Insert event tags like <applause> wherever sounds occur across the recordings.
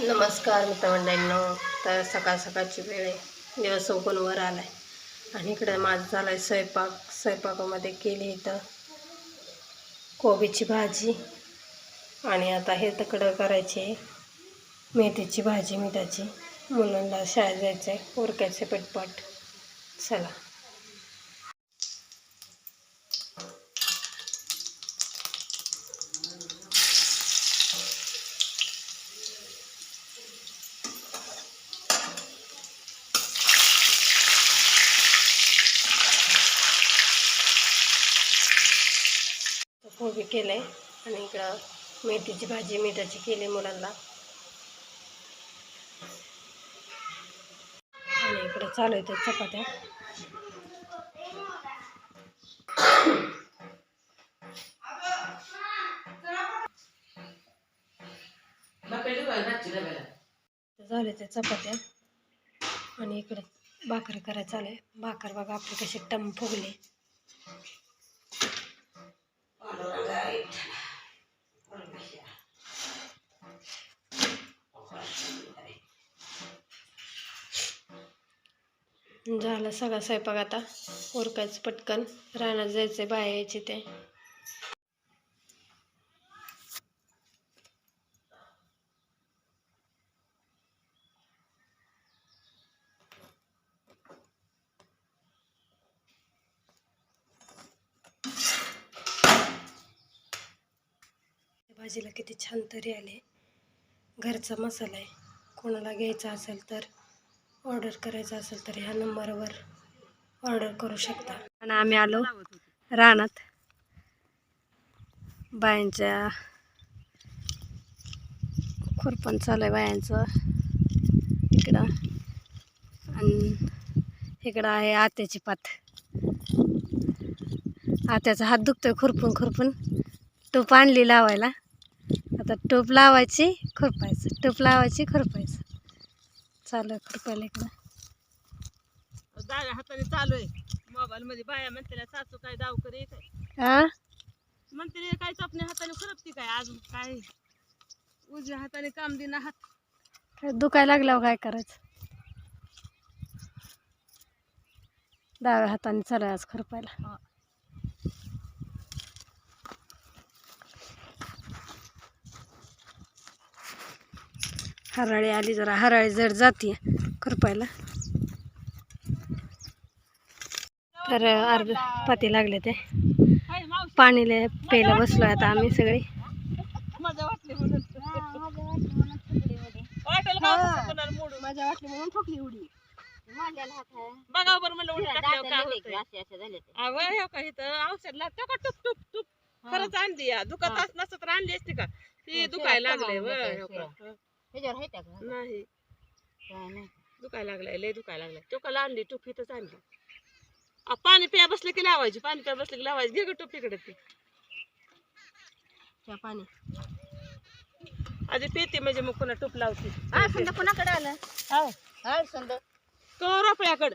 नमस्कार मित्रमंडळींनो. तर सकाळ सकाळची वेळ आहे. दिवस उगून वर आला आहे आणि इकडे माझं झालाय स्वयंपाक. स्वयंपाकामध्ये केली इथं कोबीची भाजी. आणि आता हे तकडं करायचे. मेथीची भाजी मिठाची. मुलांना शाळेत जायचं आहे उरकायचे पटपट. चला. केलं आहे आणि इकडं मेथीची भाजी मिठाची केली मुलांना. आणि इकडं चालू आहे चपात्या. झाले ते चपात्या. आणि इकडं भाकर करायचं आलंय भाकर बघा आपली कशी टम फुगली झालं सगळा स्वयंपाक आता. उरकायचं पटकन. रानात जायचं बाया यायची ते. भाजीला किती छान तरी आले. घरचा मसाला आहे. कोणाला घ्यायचा असेल तर ऑर्डर करायचं असेल तर ह्या नंबरवर ऑर्डर करू शकता. आणि आम्ही आलो रानात. बायांच्या खुरपण चालू आहे बायांचं. इकडं. आणि इकडं आहे आत्याची पात. आत्याचा हात दुखतोय खुरपून खुरपून. टोप आणली लावायला. आता टोप लावायची खुरपायचं. टोप लावायची खुरपायचं. चालू आहे खुरपायला इकडं. डाव्या हाताने चालू आहे. मोबाईल मध्ये बाया म्हणते सासू काय दाव करे काय? हा म्हणते काय चपण्या हाताने खरपती काय? अजून काय? उजव्या हाताने काम दिना हात. काय दुखायला लागल्यावर काय करायचं? डाव्या हाताने चालू आहे आज खुरपायला. हा. हराळी आली जरा हराळी जड जाते खुरपायला. तर अर्ध पाती लागले ते. पाणीला प्यायला बसलो आता आम्ही सगळी. बघा बरं म्हणलं उलट टाकल्यावर काय दाताला होतंय. असे असे झाले ते अहो, हे का इथं औषध लागतं का टुप टुप टुप खरंच आणली या. दुखात तर आणली असती का? ती हो, दुखायला लागले हो. ह्याच्यावर आहे त्या का? नाही. काय नाही. दुखायला लागलाय लय दुखायला लागलाय. टोकाला आणली टोपीतच आणली. आ, पाणी प्या बसले की लावायची पाणी प्या बसले की लावायची. घे ग टोपीकडे ती. पाणी. आधी पिते म्हणजे मग पुन्हा टोप लावते. हा समजा कोणाकडे आलं? हो. हा समजा. तो रोपळ्याकडं.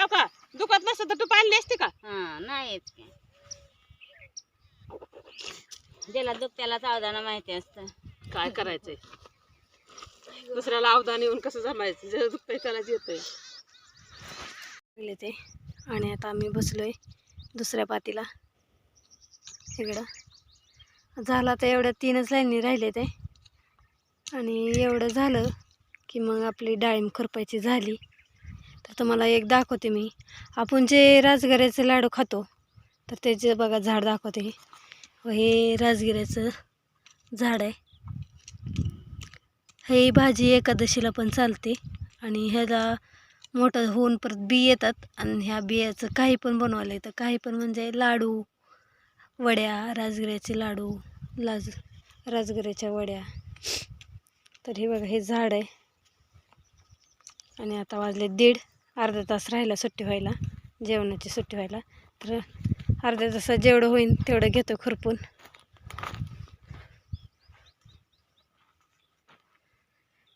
हो का? दुखत नसतं तर टोप आणली असते का? हा नाहीच की. ज्याला दुख त्याला चावदाना माहिती असतं. काय करायचंय? दुसऱ्याला अवधान येऊन कसं जमायचं? जे दुखतंय त्यालाच येतंय. ते. आणि आता आम्ही बसलोय दुसऱ्या पातीला. इकडं. झालं तर एवढ्या तीनच लाईनी राहिले ते. आणि एवढं झालं की मग आपली डाळिंब खुरपायची झाली. तर तुम्हाला एक दाखवते मी. आपण जे राजगिऱ्याचे लाडू खातो तर त्याचे बघा झाड दाखवते व हे राजगिऱ्याचं झाड आहे. ही भाजी एकादशीला पण चालते आणि ह्याला मोठं होऊन परत बी येतात आणि ह्या बियाचं काही पण बनवायला येतं. काही पण म्हणजे लाडू वड्या राजगिऱ्याचे लाडू लाज राजगिऱ्याच्या वड्या. तर हे बघा हे झाड आहे. आणि आता वाजले दीड अर्धा तास राहिला सुट्टी व्हायला जेवणाची सुट्टी व्हायला. तर अर्ध्या तासात जेवढं होईल तेवढं घेतो खुरपून.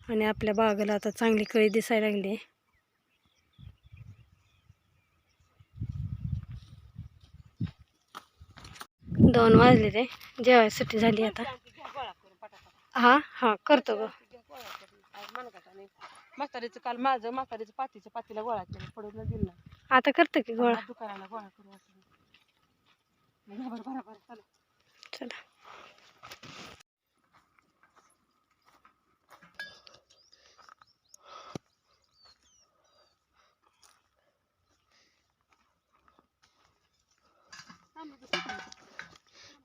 आणि आपल्या बागेला आता चांगली कळी दिसायला लागली. आहे दोन वाजले ते जेवायसाठी झाली आता. हा हा करतो ग. म्हातारीचं काल माझं म्हातारीचं पातीचं पातीला गोळा केलं पडून दिलं. आता करतो की गोळा? दुकानाला गोळा करू चला.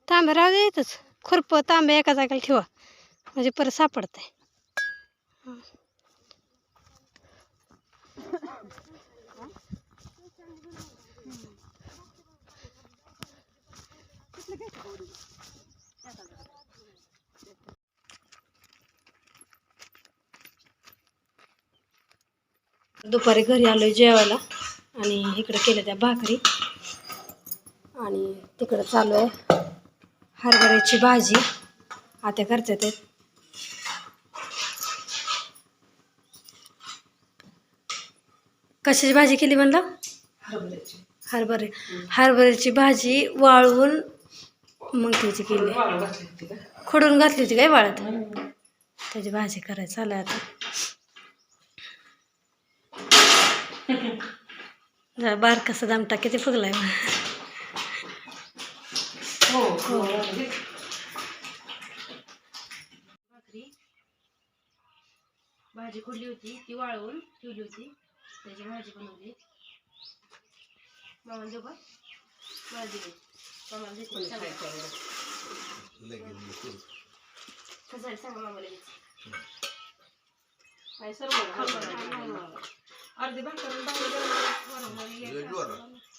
तांबे राहू दे इथंच खुरप तांबे एका जागेला ठेवा. म्हणजे परत सापडतंय. दुपारी घरी आलोय जेवायला. आणि इकडे केल्या त्या भाकरी. आणि तिकडं चालू आहे. हरभऱ्याची भाजी. आत्या करतात ते. कशाची भाजी केली म्हणलं? हरभरे. हरभऱ्याची भाजी वाळवून मग त्याची केली. खोडून घातली होती काय वाळत? त्याची भाजी करायची आहे आता. <laughs> बारकासा दामटा किती फुगलाय. हो भाजी खुडली होती ती वाळवून ठेवली होती. त्याची भाजी बनवली. मामा देऊ भाजी दे मामाला देते सांगा. कसं आहे सांगा मामाला लगेच. अर्धी भाकर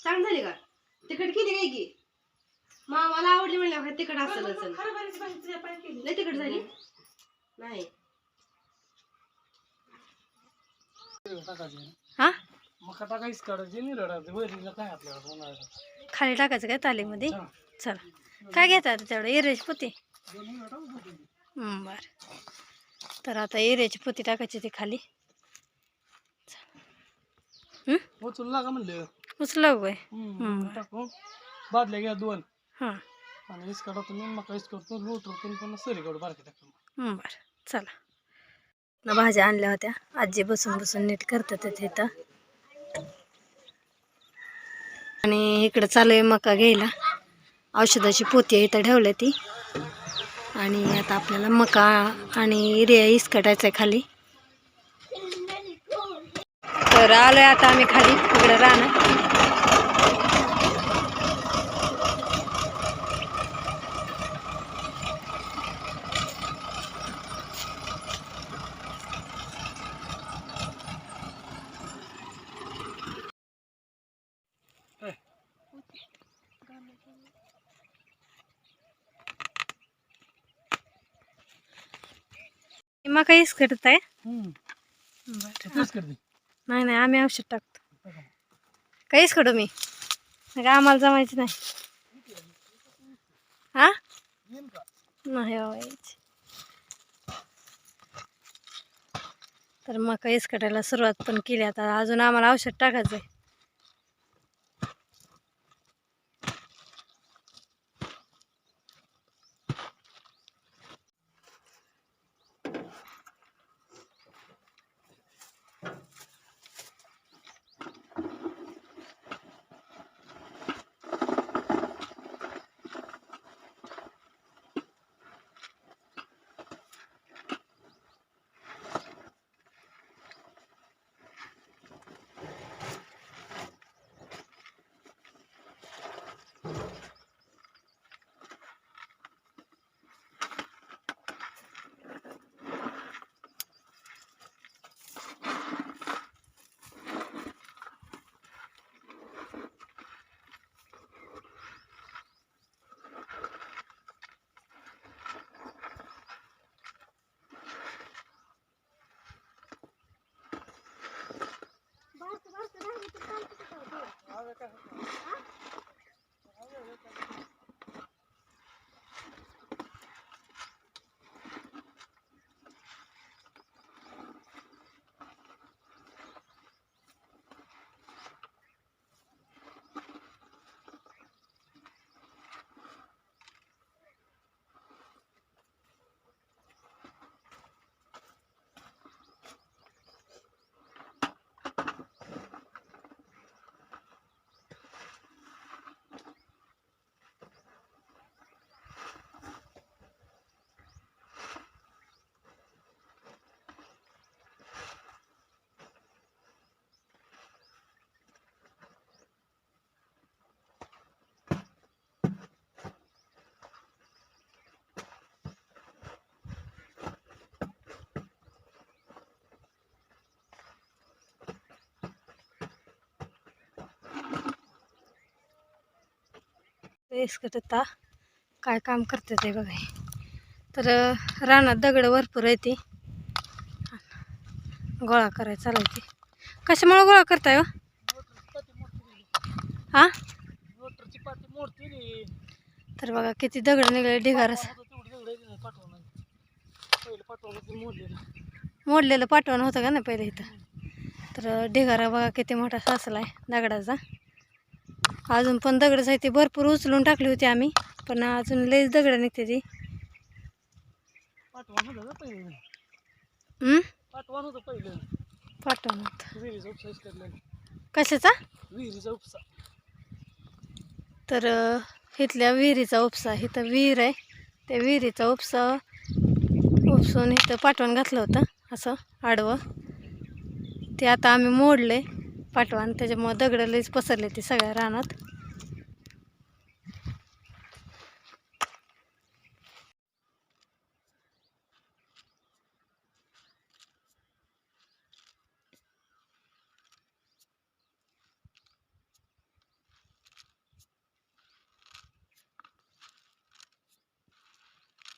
चांग झाली का? तिकट केली काय की? मामाला आवडली म्हणल्यावर लय तिकट झाली? नाही. हा? खाली टाकायचं काय तालीमध्ये चला. काय घेतात तेवढं? एरेची पोती? हं, बरं. तर आता एरेची पोती टाकायची ती खाली. हं? उचलू लागा म्हणलं. उचलं बादल्या घ्या दोन. हां. आणि मका इस करतो बारके बरं चला. ना भाज्या आणल्या होत्या. आजी बसून बसून नीट करतात ते इथं आणि इकडं चालू आहे मका घ्यायला. औषधाची पोती आहे इथं ठेवली ती. आणि आता आपल्याला मका आणि रे इसकटायचं आहे खाली. तर आलोय आता आम्ही खाली. इकडं राहणं मका इसकटत आहे नाही नाही आम्ही औषध टाकतो. काहीच कडू मी. आम्हाला जमायचं नाही. हा? नाही तर मग काहीच कटायला सुरुवात पण केली. आता अजून आम्हाला औषध टाकायचं आहे इसकट आता काय काम करते ते बघा तर रानात दगड भरपूर आहे ती. गोळा करायला चालायची कशामुळे गोळा करताय हो? हा? तर बघा किती दगड निघाले ढिगारस मोडलेलं मोडलेलं पाठवणं होतं का ना पहिले इथं? तर ढिगारा बघा किती मोठा साचला आहे दगडाचा. अजून पण दगडच आहे ती भरपूर उचलून टाकली होती आम्ही पण अजून लईच दगड निघते ती. पाठवण कशाचा? विहिरीचा उपसा. तर इथल्या विहिरीचा उपसा इथं विहीर आहे. त्या विहिरीचा उपसा उपसून इथं पाठवण घातलं होतं असं आडवं. ते आता आम्ही मोडले. पाठवण त्याच्यामुळं दगडं लईच पसरले ते सगळ्या रानात.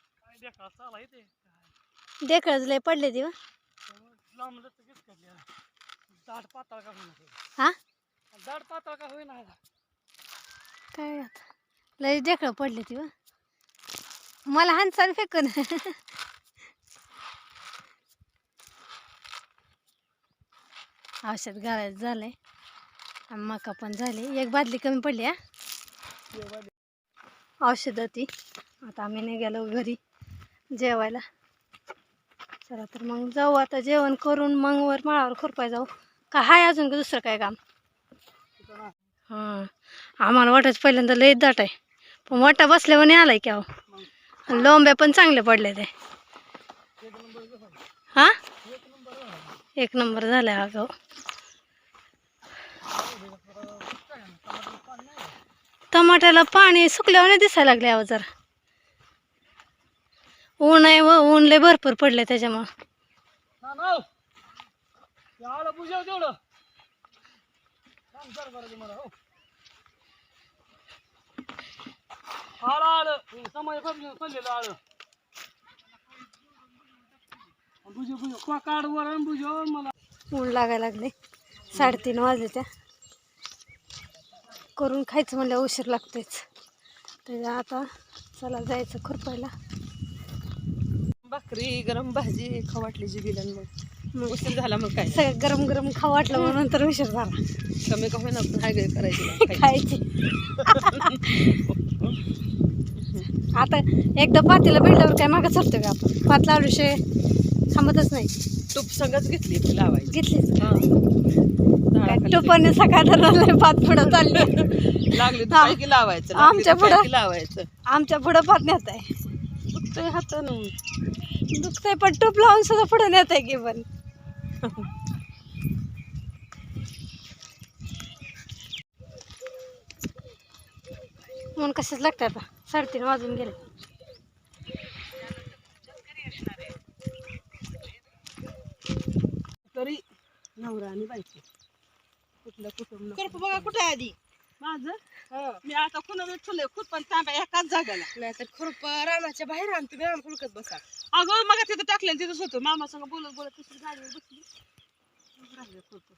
काय देखा चाला येते देखळच लय पडले ती. लांब दाट पाताळ का होईना हा? दाट पाताळ का होईना काय आता? लय देखळं पडले ती व. मला हानसाल फेकून. औषध घालायचं झालंय. आणि मका पण झाली. एक बादली कमी पडली हा? औषधं ती. आता आम्ही निघालो घरी जेवायला. चला तर मग जाऊ आता. जेवण करून मग वर माळावर खुरपाय जाऊ. का हाय अजून का दुसरं काय काम? हां. आम्हाला वाटायचं पहिल्यांदा लई दाट आहे. पण वाटा बसल्यावर आलाय की अहो. लोंब्या पण चांगल्या पडल्या ते हां? एक नंबर झालाय हा गाव टमाट्याला पाणी सुकल्यावर नाही दिसायला लागले अहो जरा. ऊन आहे व ऊन लय भरपूर पडले त्याच्यामुळं. बुजाव तेवढं. बरं हो. आलं आलं. समय पडलेलं आलं. बुजो बुजो का काढ वर बुजो मला. ऊन लागायला लागले साडेतीन वाजले त्या. करून खायचं म्हणलं उशीर लागतेच तर आता चला जायचं खुरपायला. भाकरी गरम भाजी खवाटली जी गेल्या मग. मग उशीर झाला मग काय? सगळं गरम गरम खाऊ वाटलं म्हणून तर उशीर झाला. कमी का होईना पण हाय गं करायची खायची. आता एकदा पातीला भेटल्यावर काय मागं सरतो का आपण? पात लावल्याशिवाय थांबतच नाही. तूप संगच घेतली लावायची. घेतलीच. हा. काय झाडाखाली टोपाने सकाळ पात पुढं चालली. लागली दुखाय की लावायचं लागली आमच्या पुढं- की लावायचं. आमच्या पुढं पात नेत आहे. दुखतंय हातानं. दुखतंय पण टोप लावून सुद्धा पुढे नेत आहे की पण. म्हणून कशाच लागतं आता? साडेतीन वाजून गेले. तरी नवरा आणि बायको. कुठलं कुटुंब. बघा कुठे आधी? माझं? मी आता कुणाला ठेवलंय? खुद पण तांब्या एकाच जागेला. नाहीतर खुरप रानाच्या बाहेर आण तुम्ही रान खुरकत बसा. अगं मग तिथं टाकलेलं तिथंच होतं. मामा संग बोलत बोलत तिसरी गाडीवर बसली. मग राहिलं खुरपं.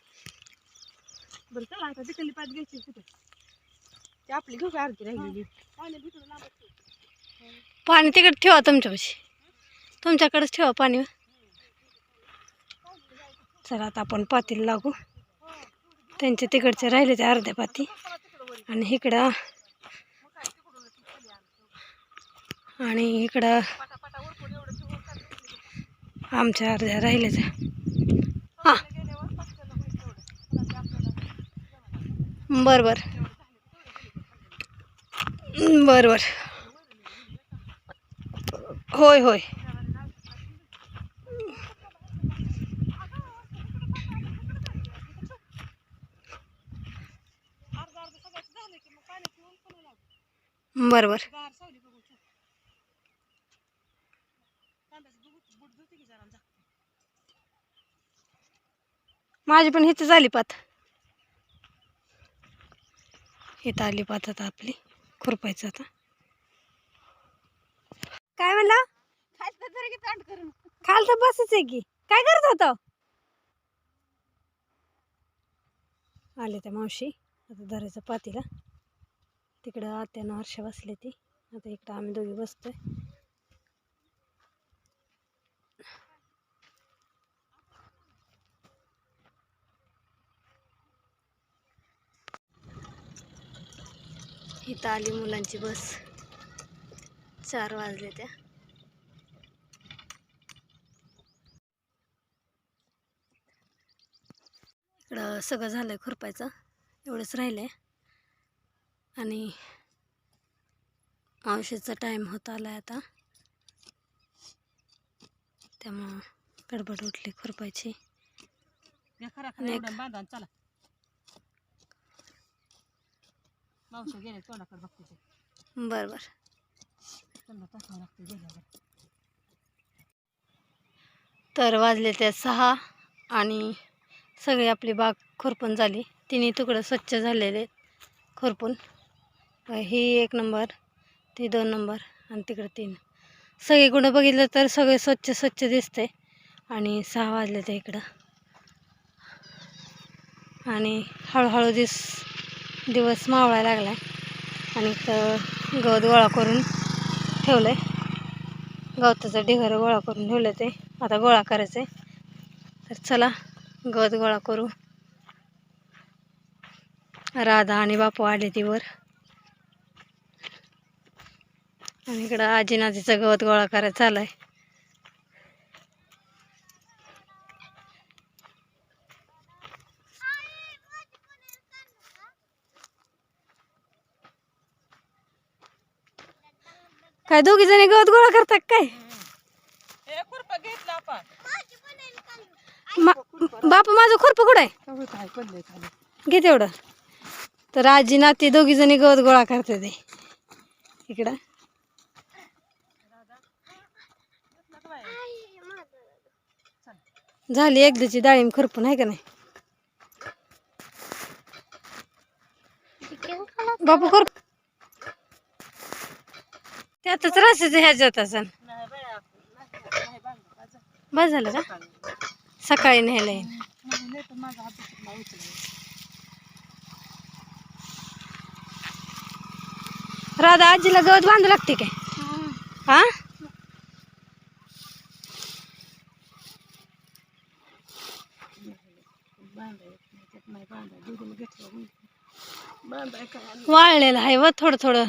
बरं चला आता तिकडली पात घ्यायची कुठे ती आपली घेऊ का अर्धी राहिलेली पाणी ठेव. पाणी तिकडे ठेवा तुमच्यापाशी. तुमच्याकडेच ठेवा पाणी. चला आता आपण पातील लागू. त्यांचे तिकडचे राहिले ते अर्ध्या पाती. आणि इकडं आणि इकडं आमच्या अर्ध्या राहिल्याच हां. बरं बरं. बरं बरं. होय होय. बरं बरं माझी पण हिच झाली पात. इथं आली पात आता आपली खुरपायचं आता. काय म्हणला? खायचं खाल तर बसच आहे की. काय करत होता? आले त्या मावशी आता धरायचं पातीला. तिकडं आत्यानं हर्ष बसले ती. आता इकडं आम्ही दोघी बसतोय. इथं आली मुलांची बस. चार वाजले त्या. इकडं सगळं झालं आहे खुरपायचं. एवढंच राहिलं आहे आणि औषधचा टाईम होत आला आहे आता. त्यामुळं गडबड उठली खुरपायची. बरं बरं तर वाजले त्या सहा आणि सगळी आपली बाग खुरपून झाली. तिन्ही तुकडं स्वच्छ झालेले खुरपून. ही एक नंबर ती दोन नंबर आणि तिकडं तीन. सगळीकडं बघितलं तर सगळे स्वच्छ स्वच्छ दिसते आणि सहा वाजले ते इकडं. आणि हळूहळू दिस दिवस मावळायला लागला आहे आणि इथं गवत गोळा करून ठेवलं आहे गवताचं ढिगारं गोळा करून ठेवलं ते. आता गोळा करायचं आहे तर चला गवत गोळा करू. राधा आणि बापू आले ती वर. आणि इकडं आजी नाजीचं गवत गोळा करायचं चालू आहे काय दोघी जणी गवत गोळा करतात काय? बापू माझं खुरपं कुठं आहे? घे तेवढं. तर आजी नाती दोघी जणी गवत गोळा करते ते. इकडं. झाली एकदाची डाळिंब खुरपून आहे का नाही? बापू खुरप त्यातच रसायचं ह्याच्यात असं? बस झालं का? सकाळी न्यायला येईन. राधा आजीला गवत बांधू लागते काय? हा बांधाय त्यात नाही बांधाय दुधून घेतलं म्हणून. बांधाय काय वाळलेलं आहे व थोडं थोडं.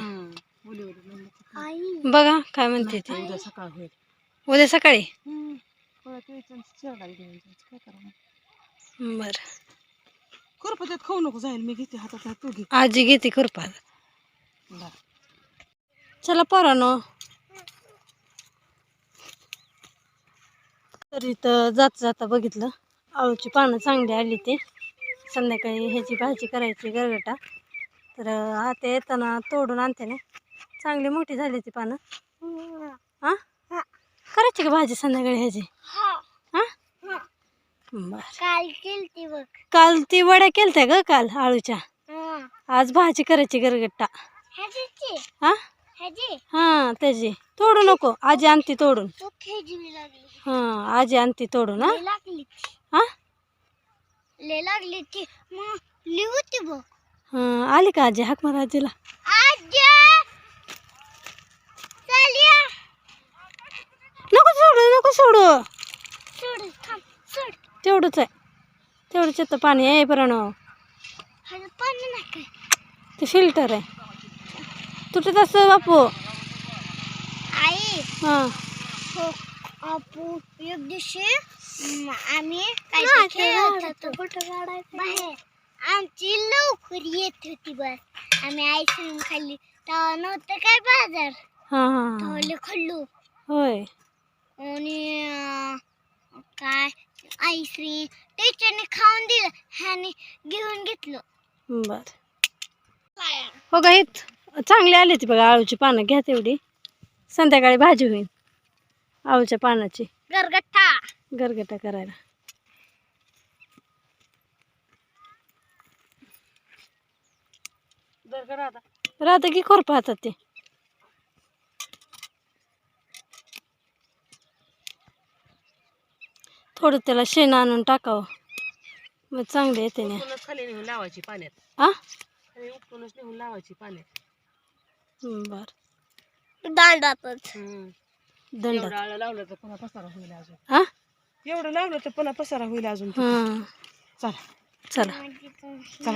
बघा काय म्हणते ते. उद्या सकाळ होईल. उद्या सकाळी? बर. खुरपा त्यात खाऊ नको जाईल मी घेते हातात हात तू घे. आजी घेते खुरपा बरं. चला पोरानो. तर इथं जाता जाता बघितलं. आळूची पानं चांगली आली ते. संध्याकाळी ह्याची भाजी करायची गरगटा. तर आता येताना तोडून आणते ना. चांगली मोठी झाली ती पानं. हां? करायची का भाजी संध्याकाळी ह्याची? हां? बर. काल केलती बघ. काल ती वड्या केलत्या ग काल आळूच्या. आज भाजी करायची गरगट्टा. हां? हां त्याची. तोडू नको. आजी आणती तोडून. हां आजी आणती तोडून हां. हां? ले लागली ती मग लिहूती बघ. हां आली का आजी? हाक मारा आजीला. नको सोडू नको सोडू. सोड थांब सोड. तेवढंच आहे. तेवढंच येतं पाणी आहे पाणी नाही काय? ते फिल्टर आहे. तुटत असतं बापू. आई. हां. हो. आपू एक दिवशी आम्ही काय ते खेळत होतो. बाहेर. आमची लवकर येत होती बस. आम्ही आईस्क्रीम खाल्ली. तेव्हा नव्हतं काय बाजार? हां हां हां. तेव्हा खाल्लो. होय. आणि काय? आईस्क्रीम टीचरने खाऊन दिलं ह्याने घेऊन घेतलं. बर. हो का हित चांगली आली ती बघा आळूची पानं. घ्या तेवढी. संध्याकाळी भाजी होईल. आळूच्या पानाची. गरगट्टा गरगटा करायला. राहतं की खोरपा हातात ते. थोडं त्याला शेण आणून टाकावं. मग चांगले येते ना. उपटूनच खाली नेऊन लावायची पाण्यात. आ? खाली उपटूनच नेऊन लावायची पाण्यात. बर. दांडातच. हम्म. दंड एवढं आळं लावलं तर पुन्हा पसारा होईल अजून. हा? एवढं लावलं तर पुन्हा पसारा होईल अजून. हा. चला. चला.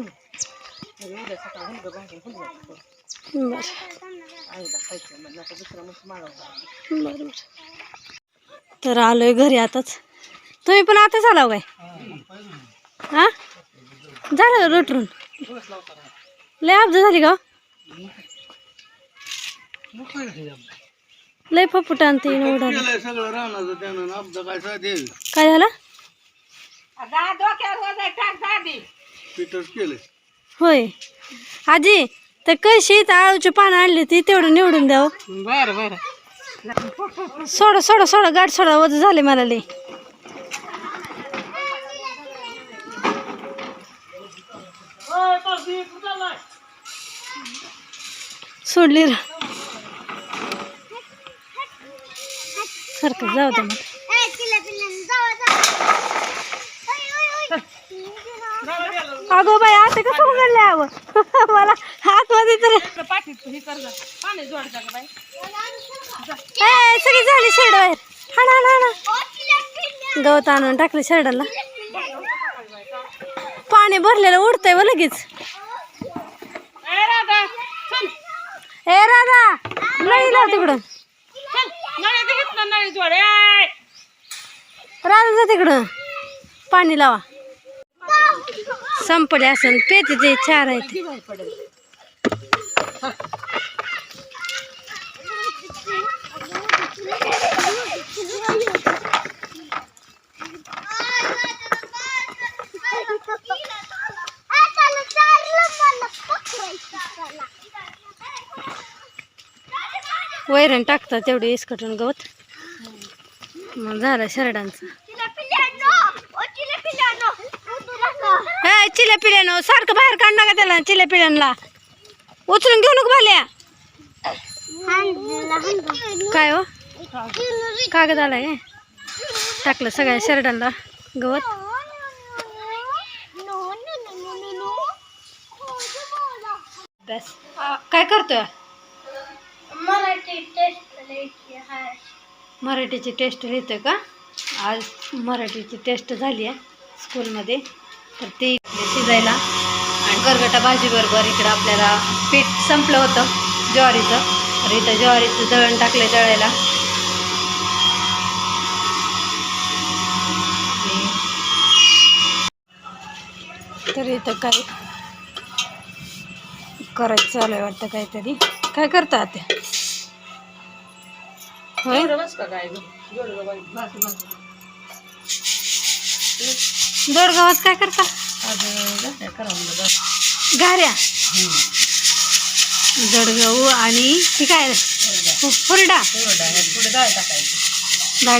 उद्या सकाळ हुलगं भाजून हुलगं बर. आईला खायचं म्हणलं आता दुसरा मस्त मागवला बर बर तर आलोय घरी आताच. तुम्ही पण आताच आला काय हा? झालं रोटरून? लय अब्ज झाली का लय फपुट आणते उडाली केलंय सगळं राहणार त्यानं? आपलं काय साधे काय झालं? होय. आजी तर कशी आळूची पानं आणली ती तेवढं निवडून द्यावं बरं बरं. सोडा सोडा सोडा गाठ सोडा वज झाले मला लय. सोडली र. सारखं जाऊ दे मग. अगो बाई आता कसं उघडलं यावं <laughs> मला तर हे गं बाई. ए, सगळी झाली शेड बाहेर. हाणा हाणा गवत आणून टाकलं शेडाला. पाणी भरलेलं उडतंय व लगेच. ए राधा चल. ए राधा नाही लाव तिकडून चल नळी नळी जोड? जा तिकडून पाणी लावा. संपले असेल पेते पेतीचे चार आहेत. वैरण टाकतात तेवढे इसकटून गवत. मग झालं शरडांचं. हे चिल्या पिल्यानं सारखं बाहेर काढ नका त्याला चिल्या पिल्यांना. उचलून घेऊ नको भाल्या. काय हो? कागद आलाय? टाकलं सगळ्या शरडांना गवत. बस. काय करतोय? मराठीची टेस्ट लिहितं का? आज मराठीची टेस्ट झाली आहे स्कूलमध्ये तर ती शिजायला आणि गरगटा भाजीबरोबर इकडं आपल्याला पीठ संपलं होतं ज्वारीचं. तर इथं ज्वारीचं दळण टाकलं जळायला तर इथं काय करायचं चालू आहे वाटतं काहीतरी? काय करतात दोडगावात काय करता? घाऱ्या जडगहू आणि ती काय? फु- हुरडा. थोडं आहे थोडं डाळ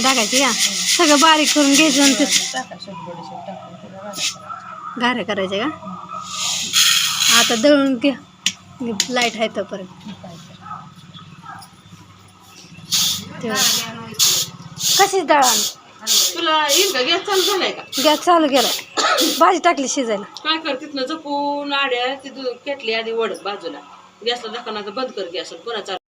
टाकायची का? सगळं बारीक करून घ्यायचं आणि ते टाका शेट बडीशेप टाकून थोडं राडा करायचा. घाऱ्या करायचे का? आता दळून घ्या. लाइट आहे तोपर्यंत. कशीच दळण तुला येईल का? गॅस चालू झालाय का? गॅस चालू केला भाजी टाकली शिजायला. काय कर तिथनं जपून आड्या ती दूध केटली आधी वड बाजूला. गॅसला दाखवणार बंद कर गॅस पुन्हा चालू